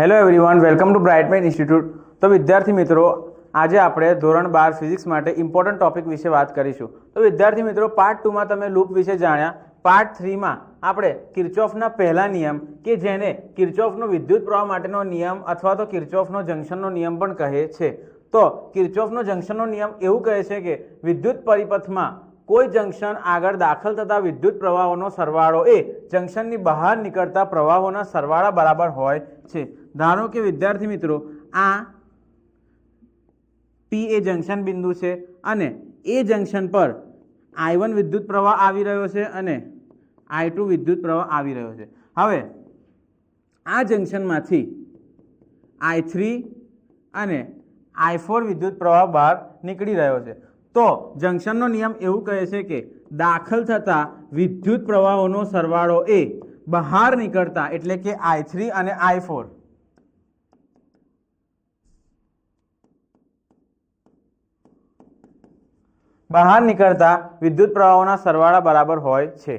Hello everyone welcome to Brightman institute તો વિદ્યાર્થી મિત્રો, આજે આપણે ધોરણ બાર ફિઝિક્સ માટે ઇમ્પોર્ટન્ટ ટોપિક વિશે વાત કરીશું. તો વિદ્યાર્થી મિત્રો પાર્ટ ટુમાં તમે લૂપ વિશે જાણ્યા. પાર્ટ થ્રીમાં આપણે કિર્ચોફના પહેલા નિયમ કે જેને કિર્ચોફનો વિદ્યુત પ્રવાહ માટેનો નિયમ અથવા તો કિર્ચોફનો જંક્શનનો નિયમ પણ કહે છે. તો કિર્ચોફનો જંક્શનનો નિયમ એવું કહે છે કે વિદ્યુત પરિપથમાં કોઈ જંક્શન આગળ દાખલ થતા વિદ્યુત પ્રવાહોનો સરવાળો એ જંક્શનની બહાર નીકળતા પ્રવાહોના સરવાળા બરાબર હોય છે. ધારો કે વિદ્યાર્થી મિત્રો, આ પી એ જંક્શન બિંદુ છે અને એ જંક્શન પર આઈ વન વિદ્યુત પ્રવાહ આવી રહ્યો છે અને આઈ ટુ વિદ્યુત પ્રવાહ આવી રહ્યો છે. હવે આ જંક્શનમાંથી આઈ થ્રી અને આઈ ફોર વિદ્યુત પ્રવાહ બહાર નીકળી રહ્યો છે. તો જંક્શનનો નિયમ એવું કહે છે કે દાખલ થતા વિદ્યુત પ્રવાહોનો સરવાળો એ બહાર નીકળતા એટલે કે આઈ થ્રી અને આઈ ફોર. બહાર નીકળતા વિદ્યુત પ્રવાહોના સરવાળા બરાબર હોય છે.